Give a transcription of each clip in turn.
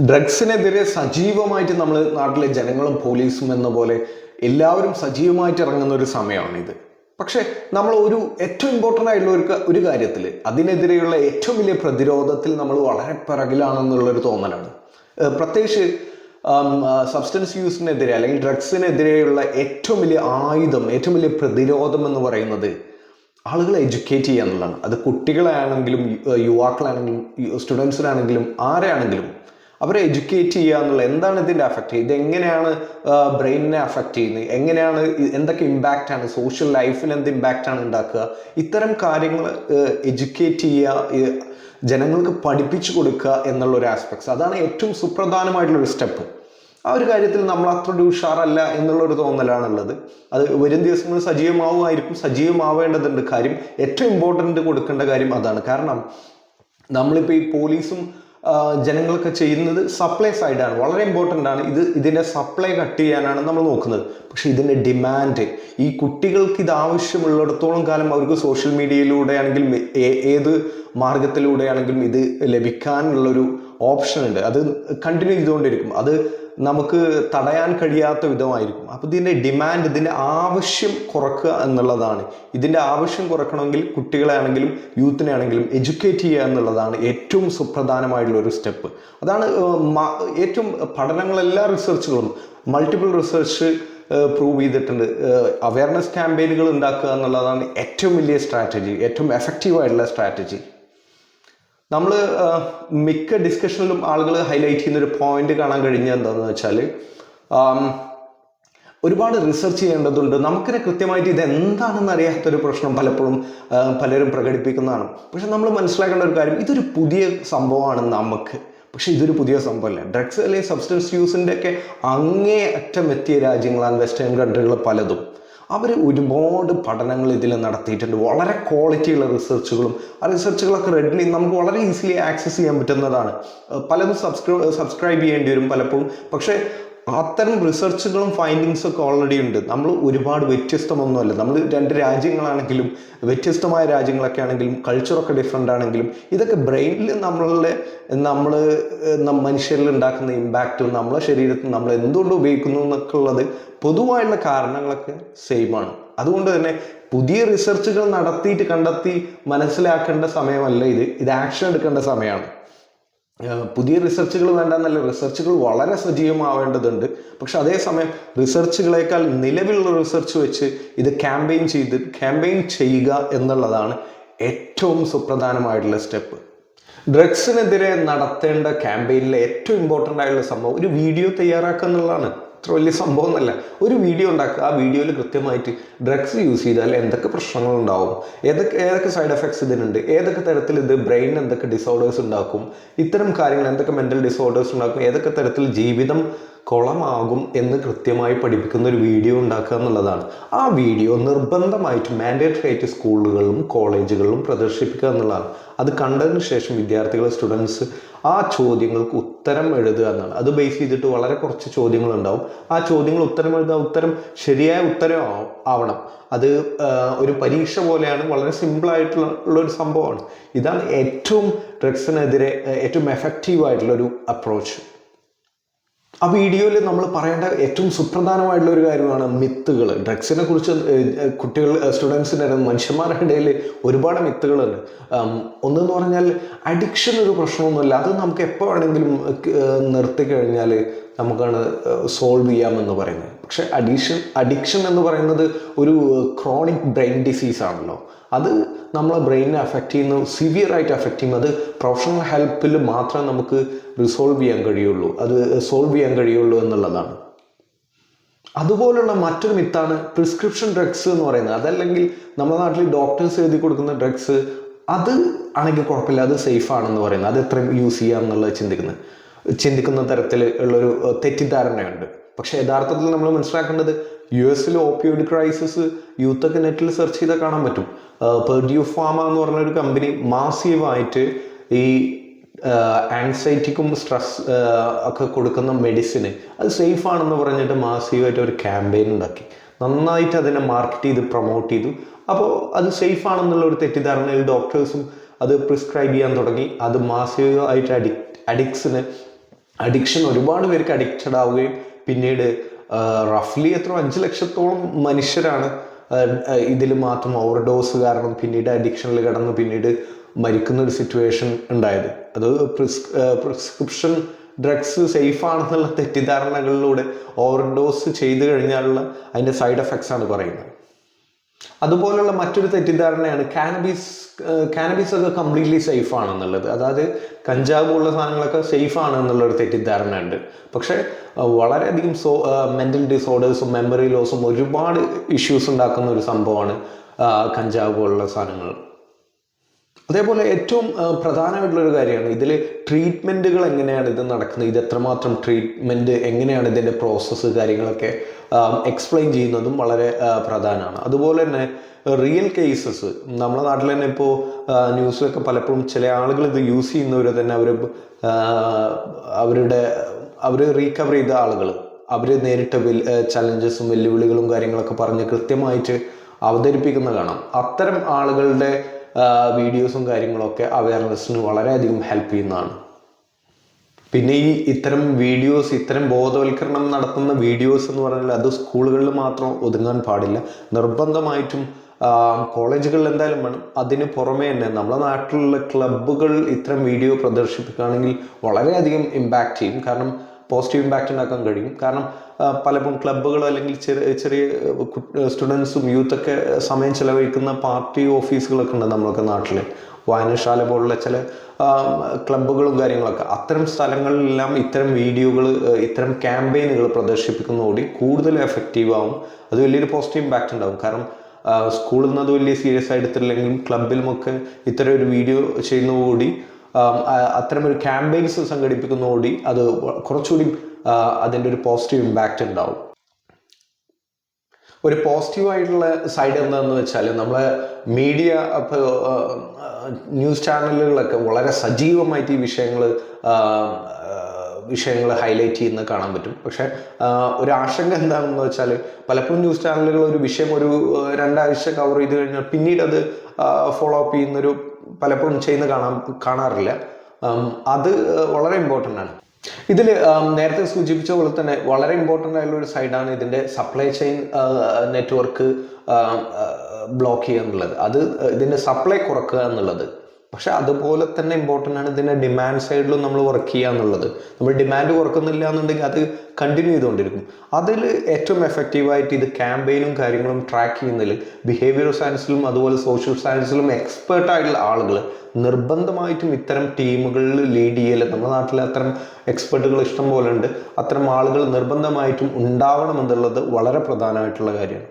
ഡ്രഗ്സിനെതിരെ സജീവമായിട്ട് നമ്മൾ നാട്ടിലെ ജനങ്ങളും പോലീസും എന്ന പോലെ എല്ലാവരും സജീവമായിട്ട് ഇറങ്ങുന്ന ഒരു സമയമാണിത്. പക്ഷേ നമ്മൾ ഒരു ഏറ്റവും ഇമ്പോർട്ടന്റ് ആയിട്ടുള്ള ഒരു ഒരു കാര്യത്തിൽ അതിനെതിരെയുള്ള ഏറ്റവും വലിയ പ്രതിരോധത്തിൽ നമ്മൾ വളരെ പിറകിലാണെന്നുള്ളൊരു തോന്നലാണ്. പ്രത്യേകിച്ച് സബ്സ്റ്റൻസ് യൂസിനെതിരെ അല്ലെങ്കിൽ ഡ്രഗ്സിനെതിരെയുള്ള ഏറ്റവും വലിയ ആയുധം ഏറ്റവും വലിയ പ്രതിരോധം എന്ന് പറയുന്നത് ആളുകളെ എഡ്യൂക്കേറ്റ് ചെയ്യുക എന്നുള്ളതാണ്. അത് കുട്ടികളാണെങ്കിലും യുവാക്കളാണെങ്കിലും സ്റ്റുഡൻസിനാണെങ്കിലും ആരെയാണെങ്കിലും അവരെ എഡ്യൂക്കേറ്റ് ചെയ്യുക എന്നുള്ള എന്താണ് ഇതിന്റെ അഫക്റ്റ് ഇത് എങ്ങനെയാണ് ബ്രെയിനിനെ അഫക്റ്റ് ചെയ്യുന്നത്? എങ്ങനെയാണ് എന്തൊക്കെ ഇമ്പാക്റ്റ് ആണ്? സോഷ്യൽ ലൈഫിൽ എന്ത് ഇമ്പാക്റ്റ് ആണ് ഉണ്ടാക്കുക? ഇത്തരം കാര്യങ്ങൾ എഡ്യൂക്കേറ്റ് ചെയ്യുക ജനങ്ങൾക്ക് പഠിപ്പിച്ചു കൊടുക്കുക എന്നുള്ള ഒരു ആസ്പെക്ട്സ് അതാണ് ഏറ്റവും സുപ്രധാനമായിട്ടുള്ള ഒരു സ്റ്റെപ്പ് ആ ഒരു കാര്യത്തിൽ നമ്മൾ അത്ര ഒരു ഉഷാറല്ല എന്നുള്ളൊരു തോന്നലാണുള്ളത്. അത് വരും ദിവസങ്ങളിൽ സജീവമാവുമായിരിക്കും. സജീവമാവേണ്ടതുണ്ട് കാര്യം. ഏറ്റവും ഇമ്പോർട്ടന്റ് കൊടുക്കേണ്ട കാര്യം അതാണ്. കാരണം നമ്മളിപ്പോൾ ഈ പോലീസും ആ, ജനങ്ങളൊക്കെ ചെയ്യുന്നത് സപ്ലൈ സൈഡാണ് വളരെ ഇമ്പോർട്ടന്റ് ആണ് ഇത് ഇതിന്റെ സപ്ലൈ കട്ട് ചെയ്യാനാണ് നമ്മൾ നോക്കുന്നത്. പക്ഷേ ഇതിന്റെ ഡിമാൻഡ് ഈ കുട്ടികൾക്ക് ഇത് ആവശ്യമുള്ളിടത്തോളം കാലം അവർക്ക് സോഷ്യൽ മീഡിയയിലൂടെ ആണെങ്കിലും ഏ- ഏത് മാർഗത്തിലൂടെയാണെങ്കിലും ഇത് ലഭിക്കാനുള്ളൊരു ഓപ്ഷൻ ഉണ്ട്. അത് കണ്ടിന്യൂ ചെയ്തുകൊണ്ടിരിക്കും. അത് നമുക്ക് തടയാൻ കഴിയാത്ത വിധമായിരിക്കും. അപ്പോൾ ഇതിന്റെ ഡിമാൻഡ് ഇതിന്റെ ആവശ്യം കുറക്കുക എന്നുള്ളതാണ്. ഇതിന്റെ ആവശ്യം കുറക്കണമെങ്കിൽ കുട്ടികളെ ആണെങ്കിലും യൂത്തിനെ ആണെങ്കിലും എഡ്യൂക്കേറ്റ് ചെയ്യുക എന്നുള്ളതാണ് ഏറ്റവും സുപ്രധാനമായിട്ടുള്ള ഒരു സ്റ്റെപ്പ് അതാണ് ഏറ്റവും പഠനങ്ങൾ എല്ലാ റിസർച്ചുകളും മൾട്ടിപ്പിൾ റിസർച്ച് പ്രൂവ് ചെയ്തിട്ടുണ്ട്. അവയർനെസ് ക്യാമ്പയിനുകൾ ഉണ്ടാക്കുക എന്നുള്ളതാണ് ഏറ്റവും വലിയ സ്ട്രാറ്റജി ഏറ്റവും എഫക്റ്റീവായിട്ടുള്ള സ്ട്രാറ്റജി നമ്മൾ മിക്ക ഡിസ്കഷനിലും ആളുകൾ ഹൈലൈറ്റ് ചെയ്യുന്ന ഒരു പോയിന്റ് കാണാൻ കഴിഞ്ഞ എന്താണെന്ന് വെച്ചാൽ ഒരുപാട് റിസർച്ച് ചെയ്യേണ്ടതുണ്ട്. നമുക്കിനെ കൃത്യമായിട്ട് ഇത് എന്താണെന്ന് അറിയാത്തൊരു പ്രശ്നം പലപ്പോഴും പലരും പ്രകടിപ്പിക്കുന്നതാണ്. പക്ഷെ നമ്മൾ മനസ്സിലാക്കേണ്ട ഒരു കാര്യം ഇതൊരു പുതിയ സംഭവമാണ് നമുക്ക്. പക്ഷെ ഇതൊരു പുതിയ സംഭവമല്ല. ഡ്രഗ്സ് അല്ലെങ്കിൽ സബ്സ്റ്റൻസ് യൂസിന്റെ ഒക്കെ അങ്ങേ അറ്റം എത്തിയ രാജ്യങ്ങളാണ് വെസ്റ്റേൺ കൺട്രികൾ പലതും. അവർ ഒരുപാട് പഠനങ്ങൾ ഇതിൽ നടത്തിയിട്ടുണ്ട്. വളരെ ക്വാളിറ്റിയുള്ള റിസർച്ചുകളും ആ റിസർച്ചുകളൊക്കെ റെഡ്ലി നമുക്ക് വളരെ ഈസിലി ആക്സസ് ചെയ്യാൻ പറ്റുന്നതാണ്. പലതും സബ്സ്ക്രൈബ് സബ്സ്ക്രൈബ് ചെയ്യേണ്ടി വരും പലപ്പോഴും. പക്ഷേ അത്തരം റിസർച്ചുകളും ഫൈൻഡിങ്സും ഒക്കെ ഓൾറെഡി ഉണ്ട്. നമ്മൾ ഒരുപാട് വ്യത്യസ്തമൊന്നുമല്ല. നമ്മൾ രണ്ട് രാജ്യങ്ങളാണെങ്കിലും വ്യത്യസ്തമായ രാജ്യങ്ങളൊക്കെ ആണെങ്കിലും കൾച്ചറൊക്കെ ഡിഫറെന്റ് ആണെങ്കിലും ഇതൊക്കെ ബ്രെയിനിൽ നമ്മളുടെ നമ്മൾ മനുഷ്യരിൽ ഉണ്ടാക്കുന്ന ഇമ്പാക്റ്റും നമ്മളെ ശരീരത്തിൽ നമ്മൾ എന്തുകൊണ്ട് ഉപയോഗിക്കുന്നു എന്നൊക്കെ ഉള്ളത് പൊതുവായുള്ള കാരണങ്ങളൊക്കെ ആണ്. അതുകൊണ്ട് തന്നെ പുതിയ റിസർച്ചുകൾ നടത്തിയിട്ട് കണ്ടെത്തി മനസ്സിലാക്കേണ്ട സമയമല്ല ഇത്. ഇത് ആക്ഷൻ എടുക്കേണ്ട സമയമാണ്. പുതിയ റിസർച്ചുകൾ വേണ്ടെന്നല്ല റിസർച്ചുകൾ വളരെ സജീവമാവേണ്ടതുണ്ട്. പക്ഷെ അതേസമയം റിസർച്ചുകളേക്കാൾ നിലവിലുള്ള റിസർച്ച് വെച്ച് ഇത് ക്യാമ്പയിൻ ചെയ്ത് ക്യാമ്പയിൻ ചെയ്യുക എന്നുള്ളതാണ് ഏറ്റവും സുപ്രധാനമായിട്ടുള്ള സ്റ്റെപ്പ് ഡ്രഗ്സിനെതിരെ നടത്തേണ്ട ക്യാമ്പയിനിലെ ഏറ്റവും ഇമ്പോർട്ടന്റ് ആയിട്ടുള്ള സംഭവം ഒരു വീഡിയോ തയ്യാറാക്കുക എന്നുള്ളതാണ്. അത്ര വലിയ സംഭവം എന്നല്ല ഒരു വീഡിയോ ഉണ്ടാക്കുക. ആ വീഡിയോയിൽ കൃത്യമായിട്ട് ഡ്രഗ്സ് യൂസ് ചെയ്താൽ എന്തൊക്കെ പ്രശ്നങ്ങൾ ഉണ്ടാവും? ഏതൊക്കെ ഏതൊക്കെ സൈഡ് എഫക്ട്സ് ഇതിനുണ്ട്? ഏതൊക്കെ തരത്തിൽ ഇത് ബ്രെയിനിന് എന്തൊക്കെ ഡിസോർഡേഴ്സ് ഉണ്ടാക്കും? ഇത്തരം കാര്യങ്ങൾ എന്തൊക്കെ മെന്റൽ ഡിസോർഡേഴ്സ് ഉണ്ടാക്കും? ഏതൊക്കെ തരത്തിൽ ജീവിതം കുളമാകും എന്ന് കൃത്യമായി പഠിപ്പിക്കുന്ന ഒരു വീഡിയോ ഉണ്ടാക്കുക എന്നുള്ളതാണ്. ആ വീഡിയോ നിർബന്ധമായിട്ട് മാൻഡേറ്ററി ആയിട്ട് സ്കൂളുകളിലും കോളേജുകളിലും പ്രദർശിപ്പിക്കുക എന്നുള്ളതാണ്. അത് കണ്ടതിന് ശേഷം വിദ്യാർത്ഥികൾ സ്റ്റുഡൻസ് ആ ചോദ്യങ്ങൾക്ക് ഉത്തരം എഴുതുക എന്നാണ്. അത് ബേസ് ചെയ്തിട്ട് വളരെ കുറച്ച് ചോദ്യങ്ങൾ ഉണ്ടാവും ആ ചോദ്യങ്ങൾ ഉത്തരം എഴുതുക ഉത്തരം ശരിയായ ഉത്തരം ആവ- ആവണം. അത് ഒരു പരീക്ഷ പോലെയാണ് വളരെ സിമ്പിളായിട്ടുള്ള ഒരു സംഭവമാണ്. ഇതാണ് ഏറ്റവും ഡ്രഗ്സിനെതിരെ ഏറ്റവും എഫക്റ്റീവ് ആയിട്ടുള്ള ഒരു അപ്രോച്ച് ആ വീഡിയോയിൽ നമ്മൾ പറയേണ്ട ഏറ്റവും സുപ്രധാനമായിട്ടുള്ള ഒരു കാര്യമാണ് മിത്തുകൾ. ഡ്രഗ്സിനെ കുറിച്ച് കുട്ടികൾ സ്റ്റുഡൻസിന്റെ മനുഷ്യന്മാരുടെ ഇടയിൽ ഒരുപാട് മിത്തുകളുണ്ട്. ഒന്നെന്ന് പറഞ്ഞാൽ അഡിക്ഷൻ ഒരു പ്രശ്നമൊന്നുമില്ല. അത് നമുക്ക് എപ്പോൾ വേണമെങ്കിലും നിർത്തി കഴിഞ്ഞാൽ നമുക്കാണ് സോൾവ് ചെയ്യാമെന്ന് പറയുന്നത്. പക്ഷേ അഡീഷൻ അഡിക്ഷൻ എന്ന് പറയുന്നത് ഒരു ക്രോണിക് ബ്രെയിൻ ഡിസീസ് ആണല്ലോ. അത് നമ്മളെ ബ്രെയിനിനെ അഫക്റ്റ് ചെയ്യുന്നു സിവിയറായിട്ട് അഫക്റ്റ് അത് പ്രൊഫഷണൽ ഹെൽപ്പിൽ മാത്രമേ നമുക്ക് റിസോൾവ് ചെയ്യാൻ കഴിയുള്ളൂ. അത് സോൾവ് ചെയ്യാൻ കഴിയുള്ളൂ എന്നുള്ളതാണ്. അതുപോലുള്ള മറ്റൊരു മിത്താണ് പ്രിസ്ക്രിപ്ഷൻ ഡ്രഗ്സ് എന്ന് പറയുന്നത്. അതല്ലെങ്കിൽ നമ്മുടെ നാട്ടിൽ ഡോക്ടേഴ്സ് എഴുതി കൊടുക്കുന്ന ഡ്രഗ്സ് അത് ആണെങ്കിൽ കുഴപ്പമില്ല അത് സേഫ് ആണെന്ന് പറയുന്നത്. അത് എത്രയും യൂസ് ചെയ്യാം എന്നുള്ളത് ചിന്തിക്കുന്നത് ചിന്തിക്കുന്ന തരത്തിൽ ഉള്ളൊരു തെറ്റിദ്ധാരണയുണ്ട്. പക്ഷേ യഥാർത്ഥത്തിൽ നമ്മൾ മനസ്സിലാക്കേണ്ടത് യു എസിൽ ഓപ്പിയോയിഡ് ക്രൈസിസ് യൂത്തൊക്കെ നെറ്റിൽ സെർച്ച് ചെയ്താൽ കാണാൻ പറ്റും. പെർഡ്യൂ ഫാമ എന്ന് പറഞ്ഞൊരു കമ്പനി മാസീവായിട്ട് ഈ ആൻസൈറ്റിക്കും സ്ട്രെസ് ഒക്കെ കൊടുക്കുന്ന മെഡിസിന് അത് സേഫ് ആണെന്ന് പറഞ്ഞിട്ട് മാസീവായിട്ട് ഒരു ക്യാമ്പയിൻ ഉണ്ടാക്കി. നന്നായിട്ട് അതിനെ മാർക്കറ്റ് ചെയ്ത് പ്രൊമോട്ട് ചെയ്തു. അപ്പോൾ അത് സേഫ് ആണെന്നുള്ള ഒരു തെറ്റിദ്ധാരണയിൽ ഡോക്ടേഴ്സും അത് പ്രിസ്ക്രൈബ് ചെയ്യാൻ തുടങ്ങി. അത് മാസീവായിട്ട് അഡിക് അഡിക്സിന് അഡിക്ഷൻ ഒരുപാട് പേർക്ക് അഡിക്റ്റഡ് ആവുകയും പിന്നീട് റഫ്ലി എത്ര അഞ്ച് ലക്ഷത്തോളം മനുഷ്യരാണ് ഇതിൽ മാത്രം ഓവർ ഡോസ് കാരണം പിന്നീട് അഡിക്ഷനിൽ കിടന്ന് പിന്നീട് മരിക്കുന്ന ഒരു സിറ്റുവേഷൻ ഉണ്ടായത്. അത് പ്രിസ് പ്രിസ്ക്രിപ്ഷൻ ഡ്രഗ്സ് സേഫ് ആണെന്നുള്ള തെറ്റിദ്ധാരണകളിലൂടെ ഓവർ ഡോസ് ചെയ്തു കഴിഞ്ഞാലുള്ള അതിന്റെ സൈഡ് എഫക്ട്സ് ആണ് പറയുന്നത്. അതുപോലുള്ള മറ്റൊരു തെറ്റിദ്ധാരണയാണ് കാനബീസ് കാനബീസ് ഒക്കെ കംപ്ലീറ്റ്ലി സേഫ് ആണെന്നുള്ളത്. അതായത് കഞ്ചാവ് പോലുള്ള സാധനങ്ങളൊക്കെ സേഫ് ആണ് എന്നുള്ളൊരു തെറ്റിദ്ധാരണ ഉണ്ട് പക്ഷേ വളരെയധികം സോ മെന്റൽ ഡിസോർഡേഴ്സും മെമ്മറി ലോസും ഒരുപാട് ഇഷ്യൂസ് ഉണ്ടാക്കുന്ന ഒരു സംഭവമാണ് കഞ്ചാവ് പോലുള്ള സാധനങ്ങൾ. അതേപോലെ ഏറ്റവും പ്രധാനമായിട്ടുള്ളൊരു കാര്യമാണ് ഇതിൽ ട്രീറ്റ്മെന്റുകൾ എങ്ങനെയാണ് ഇത് നടക്കുന്നത്? ഇത് എത്രമാത്രം ട്രീറ്റ്മെന്റ് എങ്ങനെയാണ് ഇതിന്റെ പ്രോസസ്സ് കാര്യങ്ങളൊക്കെ എക്സ്പ്ലെയിൻ ചെയ്യുന്നതും വളരെ പ്രധാനമാണ്. അതുപോലെ തന്നെ റിയൽ കേസസ് നമ്മുടെ നാട്ടിൽ തന്നെ ഇപ്പോൾ ന്യൂസിലൊക്കെ പലപ്പോഴും ചില ആളുകൾ ഇത് യൂസ് ചെയ്യുന്നവർ തന്നെ അവർ അവരുടെ അവർ റീകവർ ചെയ്ത ആളുകൾ അവർ നേരിട്ട വെൽ ചലഞ്ചസും വെല്ലുവിളികളും കാര്യങ്ങളൊക്കെ പറഞ്ഞ് കൃത്യമായിട്ട് അവതരിപ്പിക്കുന്ന കാണാം. അത്തരം ആളുകളുടെ വീഡിയോസും കാര്യങ്ങളൊക്കെ അവയർനെസ്സിന് വളരെയധികം ഹെൽപ്പ് ചെയ്യുന്നതാണ്. പിന്നെ ഈ ഇത്തരം വീഡിയോസ് ഇത്തരം ബോധവൽക്കരണം നടത്തുന്ന വീഡിയോസ് എന്ന് പറഞ്ഞാൽ അത് സ്കൂളുകളിൽ മാത്രം ഒതുങ്ങാൻ പാടില്ല. നിർബന്ധമായിട്ടും കോളേജുകളിൽ എന്തായാലും വേണം. അതിന് പുറമേ തന്നെ നമ്മുടെ നാട്ടിലുള്ള ക്ലബ്ബുകൾ ഇത്തരം വീഡിയോ പ്രദർശിപ്പിക്കുകയാണെങ്കിൽ വളരെയധികം ഇമ്പാക്റ്റ് ചെയ്യും. കാരണം പോസിറ്റീവ് ഇമ്പാക്റ്റ് ഉണ്ടാക്കാൻ കഴിയും. കാരണം പലപ്പോഴും ക്ലബ്ബുകൾ അല്ലെങ്കിൽ ചെറിയ ചെറിയ സ്റ്റുഡൻസും യൂത്തൊക്കെ സമയം ചിലവഴിക്കുന്ന പാർട്ടി ഓഫീസുകളൊക്കെ ഉണ്ട് നമ്മളൊക്കെ നാട്ടിൽ വായനശാല പോലുള്ള ചില ക്ലബ്ബുകളും കാര്യങ്ങളൊക്കെ. അത്തരം സ്ഥലങ്ങളിലെല്ലാം ഇത്തരം വീഡിയോകൾ ഇത്തരം ക്യാമ്പയിനുകൾ പ്രദർശിപ്പിക്കുന്നതോടി കൂടുതൽ എഫക്റ്റീവ് ആവും. അത് വലിയൊരു പോസിറ്റീവ് ഇമ്പാക്റ്റ് ഉണ്ടാവും. കാരണം സ്കൂളിൽ നിന്ന് അത് വലിയ സീരിയസ് ആയിട്ട് എടുത്തില്ലെങ്കിലും ക്ലബിലുമൊക്കെ ഇത്തരം ഒരു വീഡിയോ ചെയ്യുന്നതോടുകൂടി ആം, ആ- അത്തരം ഒരു ക്യാമ്പയിൻസ് സംഘടിപ്പിക്കുന്നതോടി അത് കുറച്ചുകൂടി അതിന്റെ ഒരു പോസിറ്റീവ് ഇമ്പാക്റ്റ് ഉണ്ടാവും. ഒരു പോസിറ്റീവ് ആയിട്ടുള്ള സൈഡ് എന്താണെന്ന് വെച്ചാൽ നമ്മളെ മീഡിയ ന്യൂസ് ചാനലുകളൊക്കെ വളരെ സജീവമായിട്ട് ഈ വിഷയങ്ങൾ വിഷയങ്ങൾ ഹൈലൈറ്റ് ചെയ്യുന്ന കാണാൻ പറ്റും. പക്ഷേ ഒരു ആശങ്ക എന്താണെന്ന് വെച്ചാൽ പലപ്പോഴും ന്യൂസ് ചാനലുകൾ ഒരു വിഷയം ഒരു രണ്ടാഴ്ച കവർ ചെയ്ത് കഴിഞ്ഞാൽ പിന്നീട് അത് ഫോളോ അപ്പ് ചെയ്യുന്നൊരു പലപ്പോഴും ചെയ്യുന്ന കാണാൻ കാണാറില്ല. അത് വളരെ ഇമ്പോർട്ടന്റ് ആണ്. ഇതിൽ നേരത്തെ സൂചിപ്പിച്ച പോലെ തന്നെ വളരെ ഇമ്പോർട്ടന്റ് ആയിട്ടുള്ള ഒരു സൈഡാണ് ഇതിന്റെ സപ്ലൈ ചെയിൻ നെറ്റ്വർക്ക് ബ്ലോക്ക് ചെയ്യുക എന്നുള്ളത്. അത് ഇതിന്റെ സപ്ലൈ കുറക്കുക എന്നുള്ളത്. പക്ഷെ അതുപോലെ തന്നെ ഇമ്പോർട്ടന്റ് ആണ് ഇതിന്റെ ഡിമാൻഡ് സൈഡിലും നമ്മൾ വർക്ക് ചെയ്യുക എന്നുള്ളത്. നമ്മൾ ഡിമാൻഡ് കുറക്കുന്നില്ല എന്നുണ്ടെങ്കിൽ അത് കണ്ടിന്യൂ ചെയ്തുകൊണ്ടിരിക്കും. അതിൽ ഏറ്റവും എഫക്റ്റീവായിട്ട് ഇത് ക്യാമ്പയിനും കാര്യങ്ങളും ട്രാക്ക് ചെയ്യുന്നതിൽ ബിഹേവിയർ സയൻസിലും അതുപോലെ സോഷ്യൽ സയൻസിലും എക്സ്പേർട്ട് ആയിട്ടുള്ള ആളുകൾ നിർബന്ധമായിട്ടും ഇത്തരം ടീമുകളിൽ ലീഡ് ചെയ്യൽ നമ്മുടെ നാട്ടിൽ അത്തരം എക്സ്പെർട്ടുകൾ ഇഷ്ടം പോലെ ഉണ്ട്. അത്തരം ആളുകൾ നിർബന്ധമായിട്ടും ഉണ്ടാവണം എന്നുള്ളത് വളരെ പ്രധാനമായിട്ടുള്ള കാര്യമാണ്.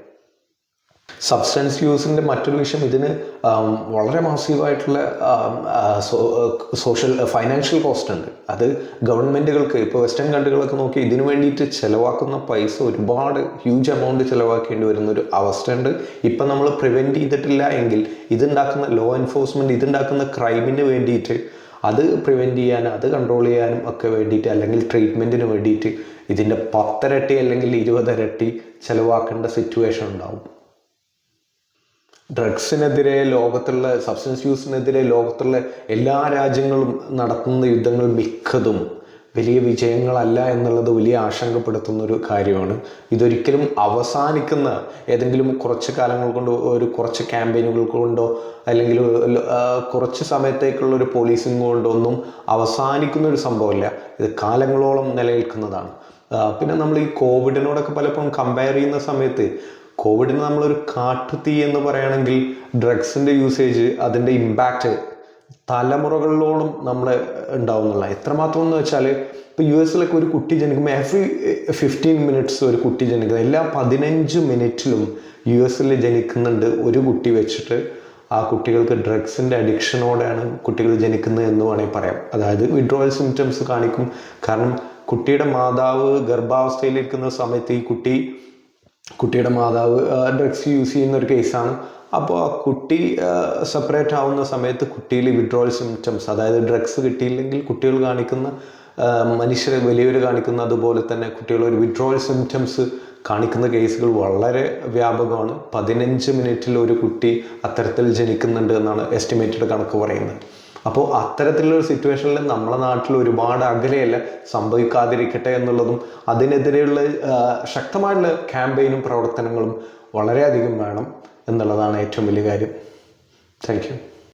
സബ്സ്റ്റൻസ് യൂസിന്റെ മറ്റൊരു വിഷയം ഇതിന് വളരെ മാസീവായിട്ടുള്ള സോഷ്യൽ ഫൈനാൻഷ്യൽ കോസ്റ്റ് ഉണ്ട്. അത് ഗവൺമെന്റുകൾക്ക് ഇപ്പോൾ വെസ്റ്റേൺ കൺട്രികളൊക്കെ നോക്കി ഇതിനു വേണ്ടിയിട്ട് ചിലവാക്കുന്ന പൈസ ഒരുപാട് ഹ്യൂജ് എമൗണ്ട് ചിലവാക്കേണ്ടി വരുന്ന ഒരു അവസ്ഥയുണ്ട്. ഇപ്പം നമ്മൾ പ്രിവെന്റ് ചെയ്തിട്ടില്ല എങ്കിൽ ഇതുണ്ടാക്കുന്ന ലോ എൻഫോഴ്സ്മെന്റ് ഇതുണ്ടാക്കുന്ന ക്രൈമിന് വേണ്ടിയിട്ട് അത് പ്രിവെന്റ് ചെയ്യാനും അത് കൺട്രോൾ ചെയ്യാനും ഒക്കെ വേണ്ടിയിട്ട് അല്ലെങ്കിൽ ട്രീറ്റ്മെന്റിന് വേണ്ടിയിട്ട് ഇതിന്റെ പത്തരട്ടി അല്ലെങ്കിൽ ഇരുപതരട്ടി ചിലവാക്കേണ്ട സിറ്റുവേഷൻ ഉണ്ടാവും. ഡ്രഗ്സിനെതിരെ ലോകത്തുള്ള സബ്സ്റ്റൻസ് യൂസിനെതിരെ ലോകത്തുള്ള എല്ലാ രാജ്യങ്ങളും നടത്തുന്ന യുദ്ധങ്ങൾ മിക്കതും വലിയ വിജയങ്ങളല്ല എന്നുള്ളത് വലിയ ആശങ്കപ്പെടുത്തുന്ന ഒരു കാര്യമാണ്. ഇതൊരിക്കലും അവസാനിക്കുന്ന ഏതെങ്കിലും കുറച്ച് കാലങ്ങൾ കൊണ്ടോ ഒരു കുറച്ച് ക്യാമ്പയിനുകൾ കൊണ്ടോ അല്ലെങ്കിൽ കുറച്ച് സമയത്തേക്കുള്ള ഒരു പോലീസിംഗ് കൊണ്ടോ ഒന്നും അവസാനിക്കുന്ന ഒരു സംഭവമല്ല. ഇത് കാലങ്ങളോളം നിലനിൽക്കുന്നതാണ്. പിന്നെ നമ്മൾ ഈ കോവിഡിനോടൊക്കെ പലപ്പോഴും കമ്പയർ ചെയ്യുന്ന സമയത്ത് കോവിഡിന് നമ്മളൊരു കാട്ടുതീ എന്ന് പറയുകയാണെങ്കിൽ ഡ്രഗ്സിന്റെ യൂസേജ് അതിന്റെ ഇമ്പാക്റ്റ് തലമുറകളിലോളം നമ്മൾ ഉണ്ടാവുന്നുള്ള എത്രമാത്രം എന്ന് വെച്ചാൽ ഇപ്പോൾ യു എസിലൊക്കെ ഒരു കുട്ടി ജനിക്കുമ്പോൾ എവറി ഫിഫ്റ്റീൻ മിനിറ്റ്സ് ഒരു കുട്ടി ജനിക്കുന്നത് എല്ലാ പതിനഞ്ച് മിനിറ്റിലും യു എസിൽ ജനിക്കുന്നുണ്ട് ഒരു കുട്ടി വെച്ചിട്ട്. ആ കുട്ടികൾക്ക് ഡ്രഗ്സിന്റെ അഡിക്ഷനോടെയാണ് കുട്ടികൾ ജനിക്കുന്നത് എന്ന് വേണമെങ്കിൽ പറയാം. അതായത് വിഡ്രോവൽ സിംറ്റംസ് കാണിക്കും. കാരണം കുട്ടിയുടെ മാതാവ് ഗർഭാവസ്ഥയിലിരിക്കുന്ന സമയത്ത് ഈ കുട്ടി കുട്ടിയുടെ മാതാവ് ഡ്രഗ്സ് യൂസ് ചെയ്യുന്ന ഒരു കേസാണ് അപ്പോൾ ആ കുട്ടി സെപ്പറേറ്റ് ആവുന്ന സമയത്ത് കുട്ടിയിൽ വിഡ്രോവൽ സിംറ്റംസ് അതായത് ഡ്രഗ്സ് കിട്ടിയില്ലെങ്കിൽ കുട്ടികൾ കാണിക്കുന്ന മനുഷ്യരെ വലിയവർ കാണിക്കുന്ന അതുപോലെ തന്നെ കുട്ടികൾ ഒരു വിഡ്രോവൽ സിംറ്റംസ് കാണിക്കുന്ന കേസുകൾ വളരെ വ്യാപകമാണ്. പതിനഞ്ച് മിനിറ്റിൽ ഒരു കുട്ടി അത്തരത്തിൽ ജനിക്കുന്നുണ്ട് എന്നാണ് എസ്റ്റിമേറ്റഡ് കണക്ക് പറയുന്നത്. അപ്പോൾ അത്തരത്തിലുള്ള സിറ്റുവേഷനിൽ നമ്മളെ നാട്ടിൽ ഒരുപാട് അകലെയല്ല സംഭവിക്കാതിരിക്കട്ടെ എന്നുള്ളതും അതിനെതിരെയുള്ള ശക്തമായിട്ടുള്ള ക്യാമ്പയിനും പ്രവർത്തനങ്ങളും വളരെയധികം വേണം എന്നുള്ളതാണ് ഏറ്റവും വലിയ കാര്യം. Thank you